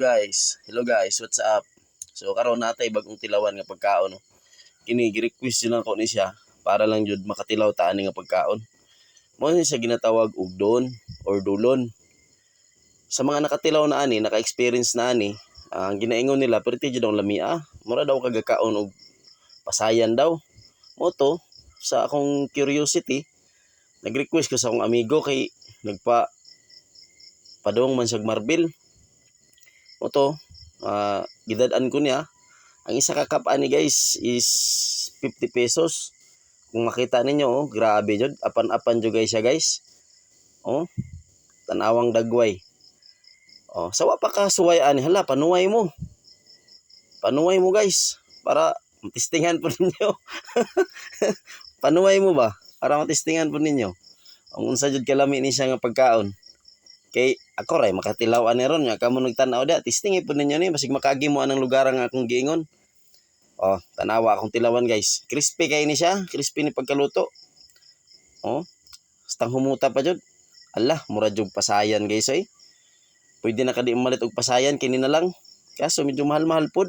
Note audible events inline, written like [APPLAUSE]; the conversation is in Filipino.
guys. Hello guys, what's up? So karon natay bagong tilawan nga pagkaon. Kini gi-request yun ako ni siya para lang jud makatilaw ta ani nga pagkaon. Mo ni siya ginatawag og don or dulon. Sa mga nakatilaw na ani, naka-experience na ani, ang ginaingon nila perti jud ang lamia. Mura daw kagakaon og pasayan daw. Mo to sa akong curiosity, nag-request ko sa akong amigo kay nagpa padong man siyag marbil. O to, ah, gidadaan ko niya. Ang isa ka cup ani guys is 50 pesos. Kung makita ninyo, oh, grabe jud. Apan-apan jud guys siya guys. Oh, tanawang dagway. Oh, sawa pa ka suway ani hala panuway mo. Panuway mo guys para matistingan po [LAUGHS] ninyo. panuway mo ba? Para matistingan po ninyo. Ang unsa jud kalami ni siya nga pagkaon. Kay ako ray makatilaw ani ron nga kamo nagtan-aw da testing ipon ninyo ni basig makagi mo anang lugar nga akong giingon. Oh, tanawa akong tilawan guys. Crispy kay ni siya, crispy ni pagkaluto. Oh, stang humuta pa jud. Allah, mura jud pasayan guys oy. Pwede na kadi malit og pasayan kini na lang. Kaso medyo mahal-mahal pod.